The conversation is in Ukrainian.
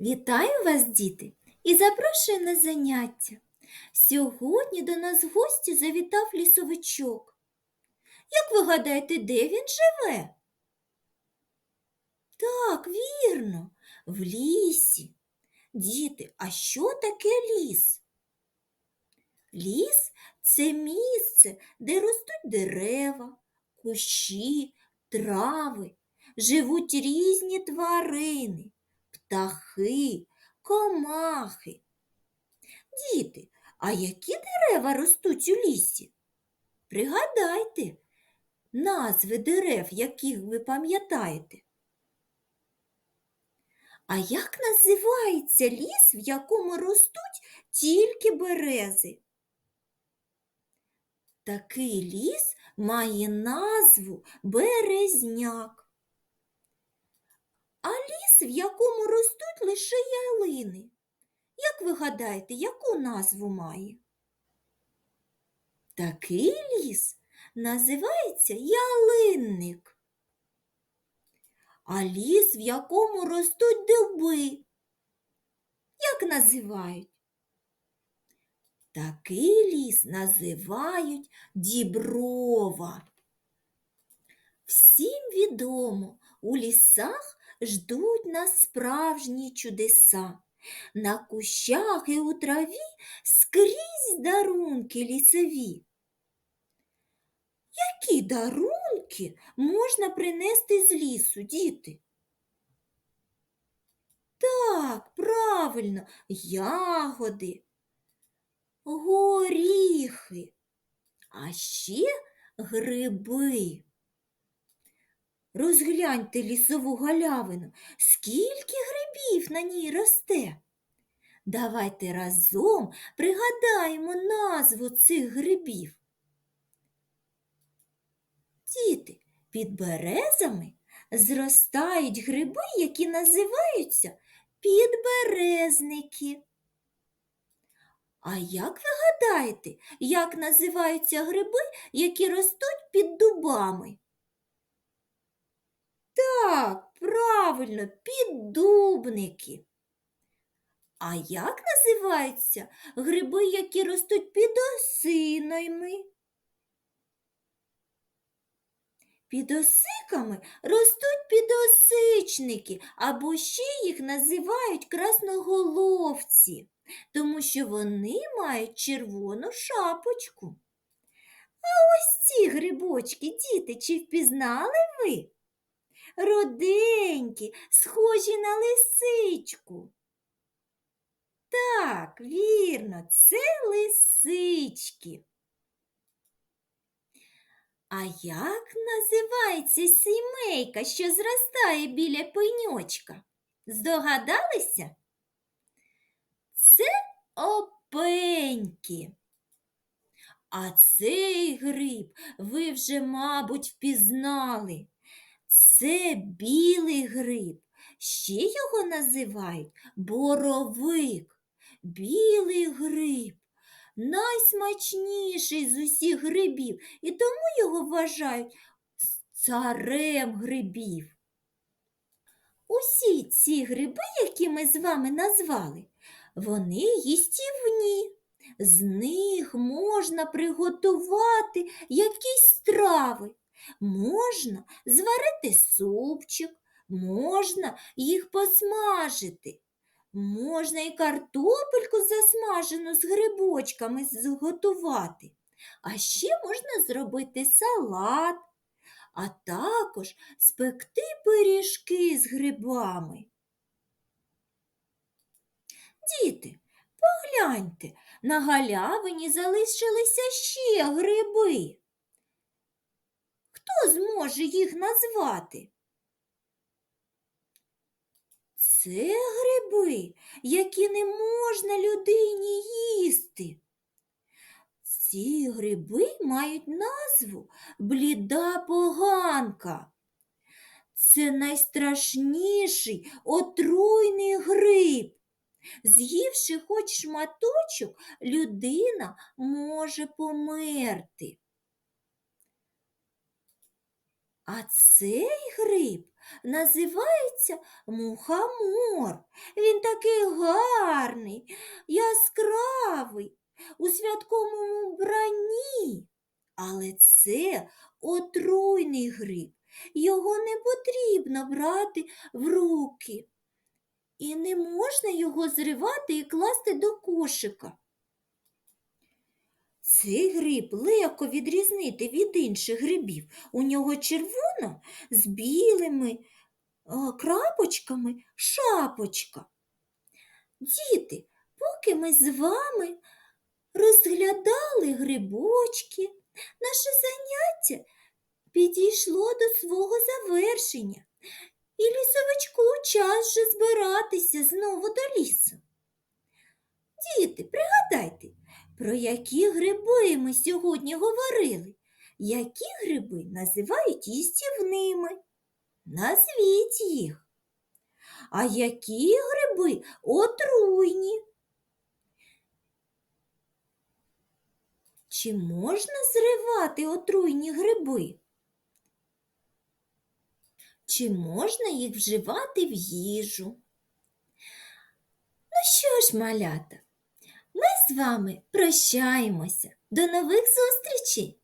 Вітаю вас, діти, і запрошую на заняття. Сьогодні до нас в гості завітав лісовичок. Як ви гадаєте, де він живе? Так, вірно, в лісі. Діти, а що таке ліс? Ліс це місце, де ростуть дерева, кущі, трави, живуть різні тварини птахи, комахи. Діти, а які дерева ростуть у лісі? Пригадайте назви дерев, яких ви пам'ятаєте. А як називається ліс, в якому ростуть тільки берези? Такий ліс має назву березняк. А ліс, в якому ростуть лише ялини. Як ви гадаєте, яку назву має? Такий ліс називається ялинник. А ліс, в якому ростуть дуби, як називають? Такий ліс називають діброва. Всім відомо, у лісах ждуть нас справжні чудеса. На кущах і у траві скрізь дарунки лісові. Які дарунки можна принести з лісу, діти? Так, правильно, ягоди, горіхи, а ще гриби. Розгляньте лісову галявину, скільки грибів на ній росте. Давайте разом пригадаємо назву цих грибів. Діти, під березами зростають гриби, які називаються підберезники. А як ви гадаєте, як називаються гриби, які ростуть під дубами? Так, правильно, піддубники. А як називаються гриби, які ростуть під осинами? Під осиками ростуть підосичники, або ще їх називають красноголовці, тому що вони мають червону шапочку. А ось ці грибочки, діти, чи впізнали ви? Руденькі, схожі на лисичку. Так, вірно, це лисички. А як називається сімейка, що зростає біля пеньочка? Здогадалися? Це опеньки. А цей гриб ви вже, мабуть, впізнали. Це білий гриб. Ще його називають боровик. Білий гриб найсмачніший з усіх грибів, і тому його вважають царем грибів. Усі ці гриби, які ми з вами назвали, вони їстівні. З них можна приготувати якісь страви. Можна зварити супчик, можна їх посмажити. Можна і картопельку засмажену з грибочками зготувати. А ще можна зробити салат, а також спекти пиріжки з грибами. Діти, погляньте, на галявині залишилися ще гриби. Хто зможе їх назвати? Це гриби, які не можна людині їсти. Ці гриби мають назву бліда поганка. Це найстрашніший отруйний гриб. З'ївши хоч шматочок, людина може померти. А цей гриб називається мухомор. Він такий гарний, яскравий, у святковому вбранні. Але це отруйний гриб. Його не потрібно брати в руки. І не можна його зривати і класти до кошика. Цей гриб легко відрізнити від інших грибів. У нього червона з білими крапочками шапочка. Діти, поки ми з вами розглядали грибочки, наше заняття підійшло до свого завершення, і лісовичку час вже збиратися знову до лісу. Діти, пригадайте, про які гриби ми сьогодні говорили? Які гриби називають їстівними? Назвіть їх. А які гриби отруйні? Чи можна зривати отруйні гриби? Чи можна їх вживати в їжу? Ну що ж, малята, з вами прощаємося. До нових зустрічей!